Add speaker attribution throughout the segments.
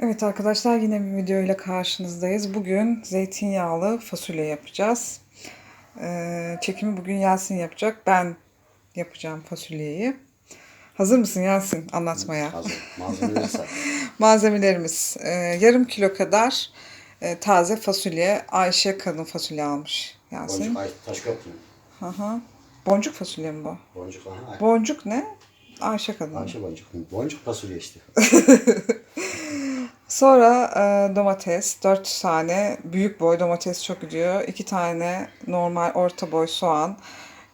Speaker 1: Evet arkadaşlar yine bir video ile karşınızdayız. Bugün zeytinyağlı fasulye yapacağız. Ee, çekimi bugün Yasin yapacak. Ben yapacağım fasulyeyi. Hazır mısın Yasin anlatmaya?
Speaker 2: Hazır. Malzemeleri say.
Speaker 1: Malzemelerimiz e, yarım kilo kadar e, taze fasulye. Ayşe kadın fasulye almış Yasin.
Speaker 2: Boncuk ay taş köprü.
Speaker 1: Hı hı. Boncuk fasulye mi bu?
Speaker 2: Boncuk aha.
Speaker 1: Boncuk ne? Ayşe kadın.
Speaker 2: Ayşe boncuk. Boncuk fasulye işte.
Speaker 1: Sonra e, domates, 4 tane büyük boy domates çok gidiyor. 2 tane normal orta boy soğan.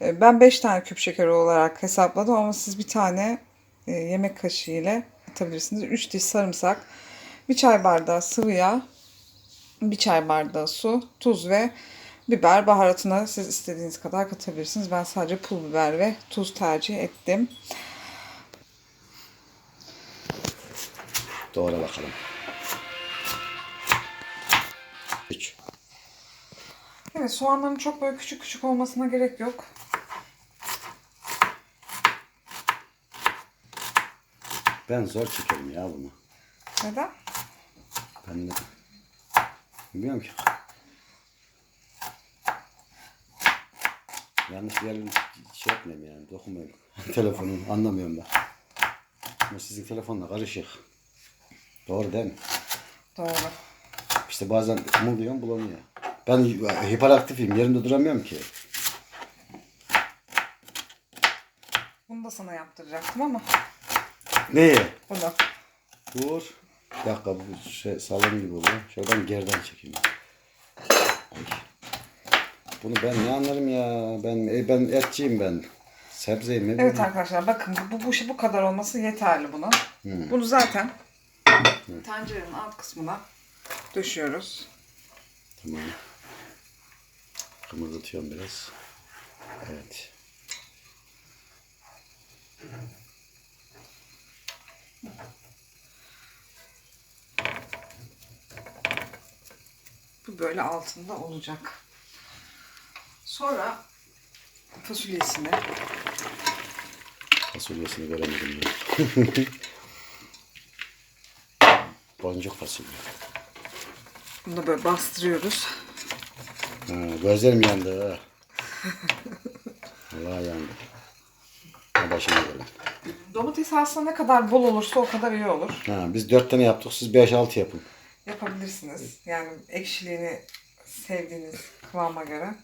Speaker 1: E, ben 5 tane küp şeker olarak hesapladım ama siz bir tane e, yemek kaşığı ile atabilirsiniz. 3 diş sarımsak, bir çay bardağı sıvı yağ, bir çay bardağı su, tuz ve biber baharatına siz istediğiniz kadar katabilirsiniz. Ben sadece pul biber ve tuz tercih ettim.
Speaker 2: Doğra bakalım.
Speaker 1: Evet soğanların çok böyle küçük küçük olmasına gerek yok.
Speaker 2: Ben zor çekerim ya bunu.
Speaker 1: Neden?
Speaker 2: Ben de bilmiyorum ki. Yanlış bir yerin şey yapmayayım yani dokunmayayım. Telefonun anlamıyorum ben. Ama sizin telefonla karışık. Doğru değil mi?
Speaker 1: Doğru.
Speaker 2: İşte bazen kımıldıyorum bulanıyor. Ben hiperaktifim yerimde duramıyorum ki.
Speaker 1: Bunu da sana yaptıracaktım ama
Speaker 2: Neyi?
Speaker 1: bunu.
Speaker 2: Dur. Bir dakika bu şey salon gibi oluyor. Şuradan geriden çekeyim. Ay. Bunu ben ne anlarım ya? Ben e, ben etçiyim ben. Sebzeyim ne
Speaker 1: Evet arkadaşlar bakın bu, bu, bu kadar olması yeterli bunun. Bunu zaten tencerenin alt kısmına döşüyoruz.
Speaker 2: Tamam. Kımıldatıyorum biraz. Evet.
Speaker 1: Bu böyle altında olacak. Sonra fasulyesini
Speaker 2: Fasulyesini göremedim ben. Boncuk fasulye.
Speaker 1: bunu da böyle bastırıyoruz.
Speaker 2: Ha, gözlerim yandı ha. Allah yandı. Ha, başıma geldi.
Speaker 1: Domates aslında ne kadar bol olursa o kadar iyi olur.
Speaker 2: Ha, biz dört tane yaptık. Siz beş altı yapın.
Speaker 1: Yapabilirsiniz. Yani ekşiliğini sevdiğiniz kıvama göre.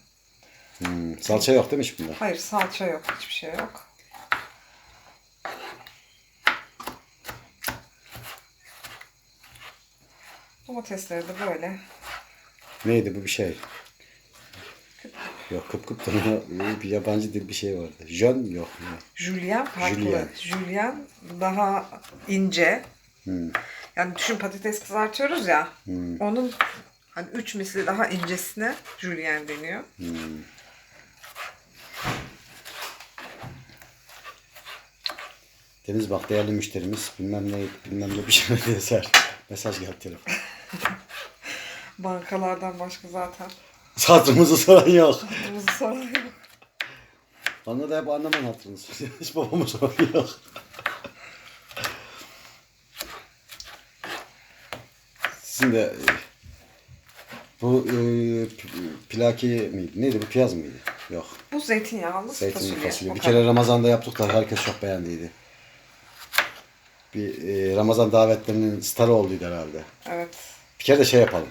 Speaker 2: Hmm, salça yok değil mi hiç bunda?
Speaker 1: Hayır salça yok. Hiçbir şey yok. Domatesleri de böyle
Speaker 2: Neydi bu bir şey? Yok kıp kıp da bir yabancı dil bir şey vardı. Jön yok.
Speaker 1: Julian farklı.
Speaker 2: Julian.
Speaker 1: Julian daha ince.
Speaker 2: Hmm.
Speaker 1: Yani düşün patates kızartıyoruz ya. Onun hani üç misli daha incesine Julian deniyor.
Speaker 2: Deniz bak değerli müşterimiz bilmem ne bilmem ne bir şey diye ser. Mesaj geldi telefon.
Speaker 1: Bankalardan başka zaten.
Speaker 2: Hatırımızı soran yok.
Speaker 1: Kırmızı soran yok.
Speaker 2: Bana da hep anlaman hatırını soruyor. Hiç babama soran yok. Sizin de bu e, plaki miydi? Neydi bu piyaz mıydı? Yok.
Speaker 1: Bu zeytinyağlı
Speaker 2: Zeytinli
Speaker 1: fasulye.
Speaker 2: fasulye. Bir kere Ramazan'da yaptık da herkes çok beğendiydi. Bir e, Ramazan davetlerinin starı olduydu herhalde.
Speaker 1: Evet.
Speaker 2: Bir kere de şey yapalım.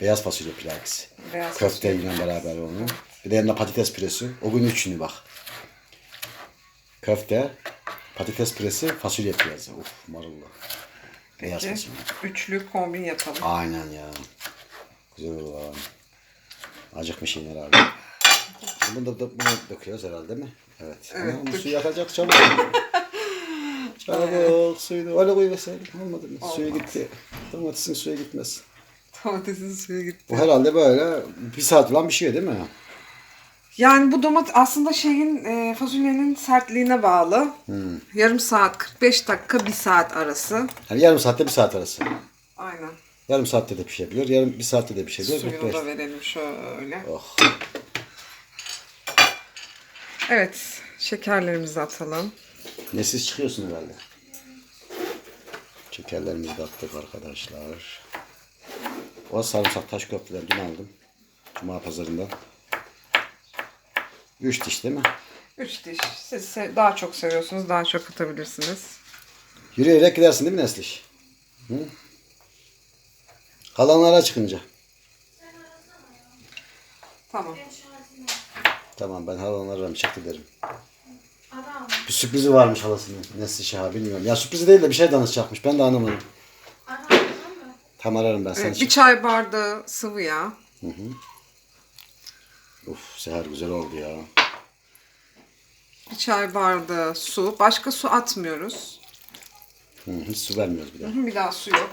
Speaker 2: Beyaz fasulye pilavisi.
Speaker 1: Beyaz
Speaker 2: Köfteyle beraber onu. Bir de yanına patates püresi. O gün üçünü bak. Köfte, patates püresi, fasulye piyazı. Uf marullu. Beyaz
Speaker 1: Peki,
Speaker 2: fasulye.
Speaker 1: üçlü kombin yapalım.
Speaker 2: Aynen ya. Güzel olur abi. Acıkmışsın herhalde. Bunu da, da bunu döküyoruz herhalde değil mi? Evet.
Speaker 1: Evet,
Speaker 2: Ama bu suyu yakacak çabuk. çabuk suyu da öyle koyuverseydin olmadı mı? Suyu gitti. Domatesin suyu gitmez.
Speaker 1: Domatesin suyu gitti.
Speaker 2: Bu herhalde böyle bir saat falan bir şey değil mi?
Speaker 1: Yani bu domates aslında şeyin e, fasulyenin sertliğine bağlı.
Speaker 2: Hmm.
Speaker 1: Yarım saat 45 dakika bir saat arası.
Speaker 2: Yani yarım saatte bir saat arası.
Speaker 1: Aynen.
Speaker 2: Yarım saatte de pişebiliyor, yarım bir saatte de pişebiliyor.
Speaker 1: Suyunu
Speaker 2: 45.
Speaker 1: da verelim şöyle.
Speaker 2: Oh.
Speaker 1: Evet. Şekerlerimizi atalım.
Speaker 2: Nesiz çıkıyorsun herhalde. Şekerlerimizi de attık arkadaşlar. O sarımsak taş köfteler dün aldım. Cuma pazarından. 3 diş değil mi?
Speaker 1: 3 diş. Siz daha çok seviyorsunuz. Daha çok atabilirsiniz.
Speaker 2: Yürüyerek gidersin değil mi Nesliş? Hı? Kalanlara çıkınca.
Speaker 1: Tamam.
Speaker 2: Tamam ben halanlara çıktı derim. Bir sürprizi varmış halasının. Nesliş ha bilmiyorum. Ya sürprizi değil de bir şey danışacakmış. Ben de anlamadım. Tam ararım ben seni.
Speaker 1: Evet, bir çay bardağı sıvı yağ.
Speaker 2: Uf seher güzel oldu ya.
Speaker 1: Bir çay bardağı su. Başka su atmıyoruz.
Speaker 2: Hı, hiç su vermiyoruz bir daha.
Speaker 1: Bir daha su yok.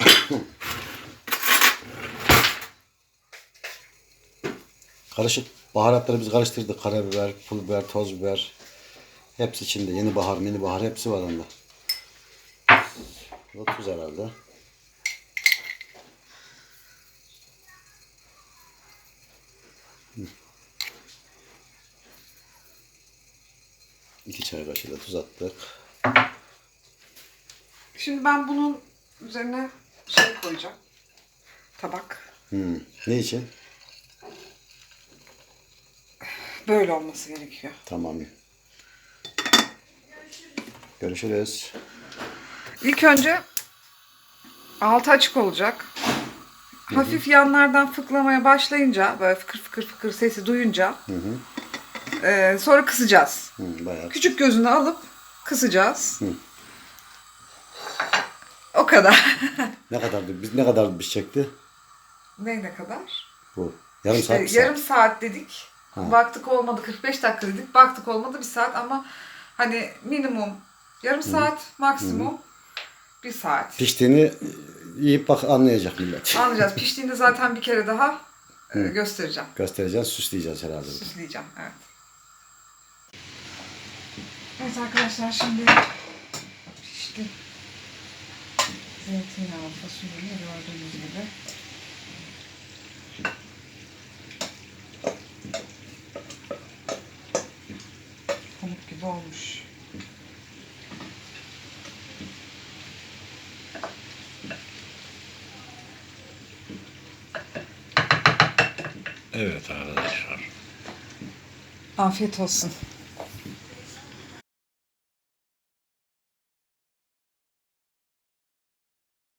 Speaker 2: Karışık baharatları biz karıştırdık. Karabiber, pul biber, toz biber. Hepsi içinde. Yeni bahar, mini bahar hepsi var onda. Bu tuz herhalde. Hı. İki çay kaşığı da tuz attık.
Speaker 1: Şimdi ben bunun üzerine şey koyacağım. Tabak.
Speaker 2: Hmm. Ne için?
Speaker 1: Böyle olması gerekiyor.
Speaker 2: Tamam. Görüşürüz.
Speaker 1: İlk önce altı açık olacak. Hafif yanlardan fıklamaya başlayınca böyle fıkır fıkır fıkır sesi duyunca e, sonra kısacağız.
Speaker 2: Hı, bayağı.
Speaker 1: Küçük gözünü alıp kısacağız. O kadar.
Speaker 2: Ne kadardı? Biz ne kadar bir çekti?
Speaker 1: ne ne kadar?
Speaker 2: Bu. Yarım saat.
Speaker 1: İşte
Speaker 2: bir saat.
Speaker 1: yarım saat dedik. Baktık olmadı 45 dakika dedik. Baktık olmadı bir saat ama hani minimum yarım saat maksimum bir saat.
Speaker 2: Piştiğini yiyip bak anlayacak millet.
Speaker 1: Anlayacağız. Piştiğinde zaten bir kere daha e, göstereceğim.
Speaker 2: Göstereceğiz, süsleyeceğiz herhalde.
Speaker 1: Süsleyeceğim. Evet. Evet arkadaşlar şimdi pişti. Zeytinyağlı fasulyeyi gördüğünüz gibi.
Speaker 3: Evet arkadaşlar.
Speaker 1: Afiyet olsun.